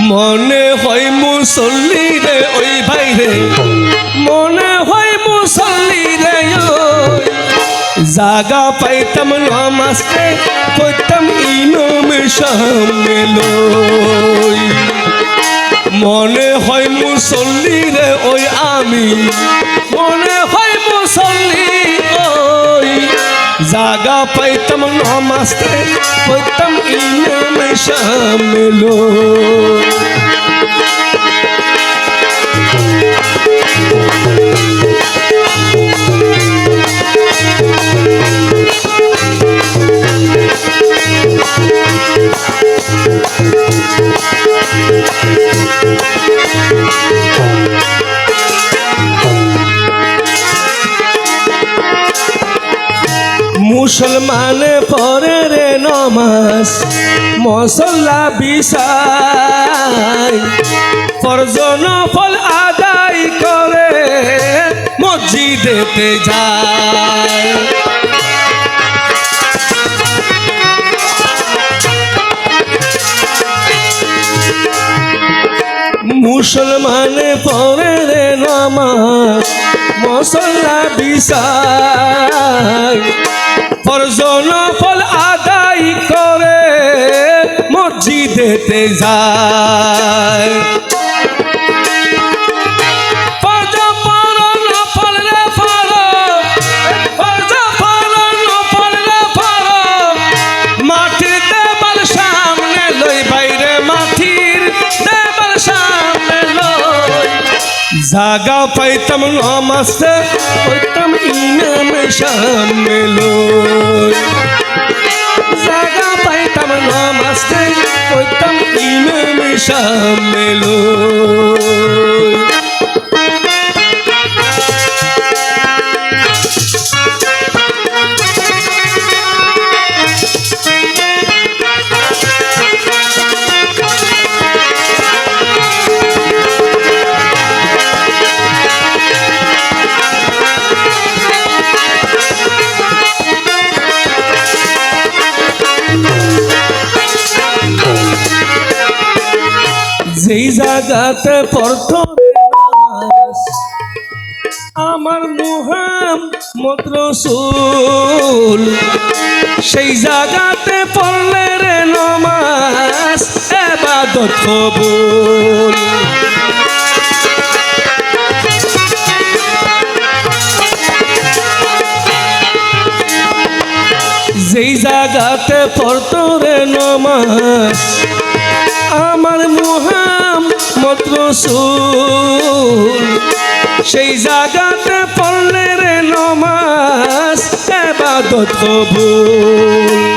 মনে হয় মুসল্লি রে ওই ভাই রে মনে হয় মুসল্লি রে। জাগা পাইতাম নমাস্তে করতাম ইনম সামনে লই। মনে হয় মুসল্লি রে ওই আমি। মনে হয় মুসল্লি জাগা পাইতাম নমাস্তে করতাম ইনম সামনে মুসলমানে পরে রে নমাজ মশলা বিছাই ফরজন ফল আদায় করে, মসজিদেতে যায়। মুসলমান পরে রে নামাজ মশলা বিছাই ফরজন ফল আদায় করে মসজিদেতে যায়। জাগা পাইতাম নমাস্তে পাইতাম ইনাম লই জাগা পাইতাম নমাস্তে পাইতাম ইনাম সামনে যেই জায়গাতে পড়তো আমার মুহাম মদ্রসুল সেই জায়গাতে পড়লে রে নমাজ এবাদত কবুল। যেই জায়গাতে পড়তো রে নমাজ আমার মুহাম মদ্রসুল সেই জায়গাতে পড়লে রে নমাজ এবাদত কবুল।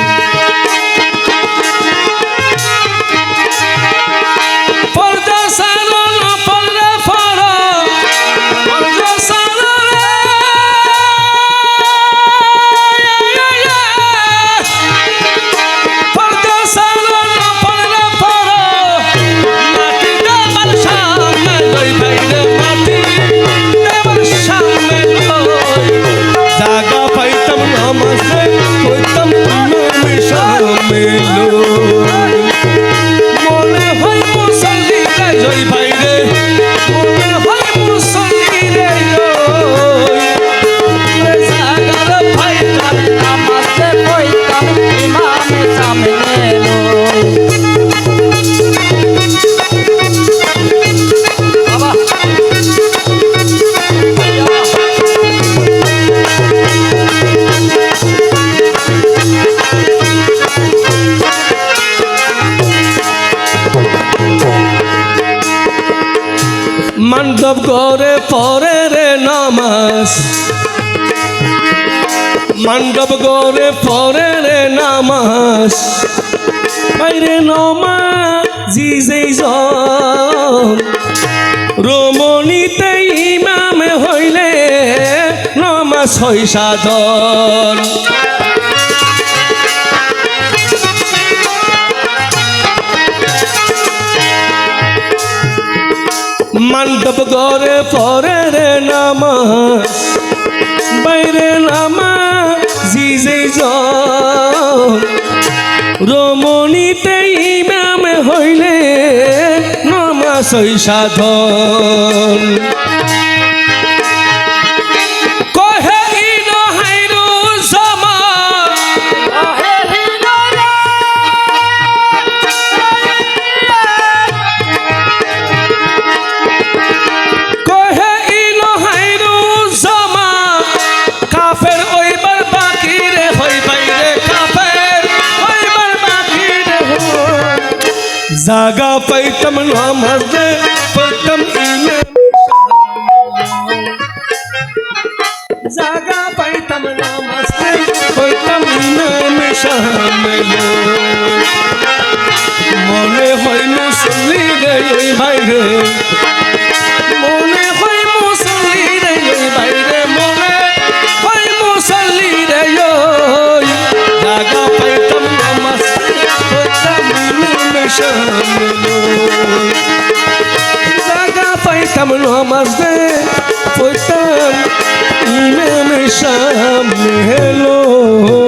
মণ্ডপ গড়ে পরে রে নামাজ। মণ্ডপ গড়ে পরে রে নামাজ। বাইরে নমাজ জি যেই রমণীতে ইমামে হইলে নমাজ হয় সাধন। পরে রে নামাজ বাইরে নামাজ জি যেই জন রমণীতে ইমাম হইলে সই সাধন। জাগা পাইতাম নামাজে পাইতাম জাগা পাইতাম নামাজে পাইতাম ইনে শামেলো মনে হয় মুসল্লি রে ওই বাইরে মনে হয় মুসল্লি রে ওই বাইরে মনে হয় মুসল্লি রে জাগা পাইতাম নামাজ পাইতাম ইনে শামেলো কেমন হমাজে পৈতাম ইমাম সামনে হেলো।